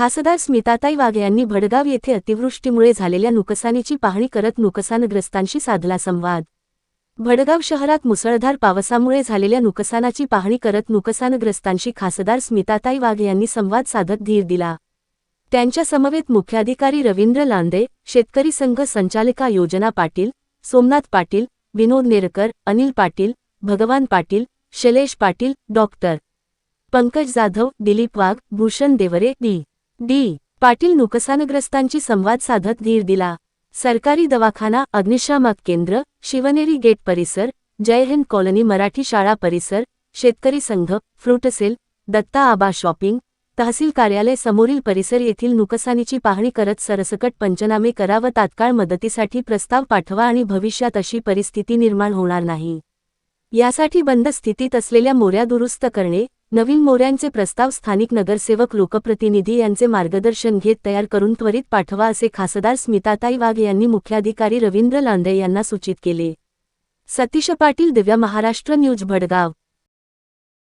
खासदार स्मिताताई वाघ यांनी भडगाव येथे अतिवृष्टीमुळे झालेल्या नुकसानीची पाहणी करत नुकसानग्रस्तांशी साधला संवाद. भडगाव शहरात मुसळधार पावसामुळे झालेल्या नुकसानाची पाहणी करत नुकसानग्रस्तांशी खासदार स्मिताताई वाघ यांनी संवाद साधत धीर दिला. त्यांच्या समवेत मुख्याधिकारी रवींद्र लांदे शेतकरी संघ संचालिका योजना पाटील सोमनाथ पाटील विनोद Nerkar Anil Patil Bhagwan Patil Shailesh Patil doctor. Pankaj Jadhav Dilip Wagh Bhushan Deore D. D. Patil नुकसानग्रस्तांची संवाद साधत धीर दिला. सरकारी दवाखाना अग्निशामक केंद्र शिवनेरी गेट परिसर जय हिंद कॉलनी मराठी शाळा परिसर शेतकरी संघ फ्रुटसेल दत्ता आबा शॉपिंग तहसील कार्यालय समोरील परिसर येथील नुकसानीची पाहणी करत सरसकट पंचनामे करा व तात्काळ मदतीसाठी प्रस्ताव पाठवा आणि भविष्यात अशी परिस्थिती निर्माण होणार नाही. यासाठी बंद स्थितीत असलेल्या मोऱ्या दुरुस्त करणे नवीन मोऱ्यांचे प्रस्ताव स्थानिक नगरसेवक लोकप्रतिनिधी यांचे मार्गदर्शन घेत तयार करून त्वरित पाठवा असे खासदार स्मिताताई वाघ यांनी मुख्याधिकारी रवींद्र लांदे यांना सूचित केले. सतीश पाटील दिव्या महाराष्ट्र न्यूज भडगाव.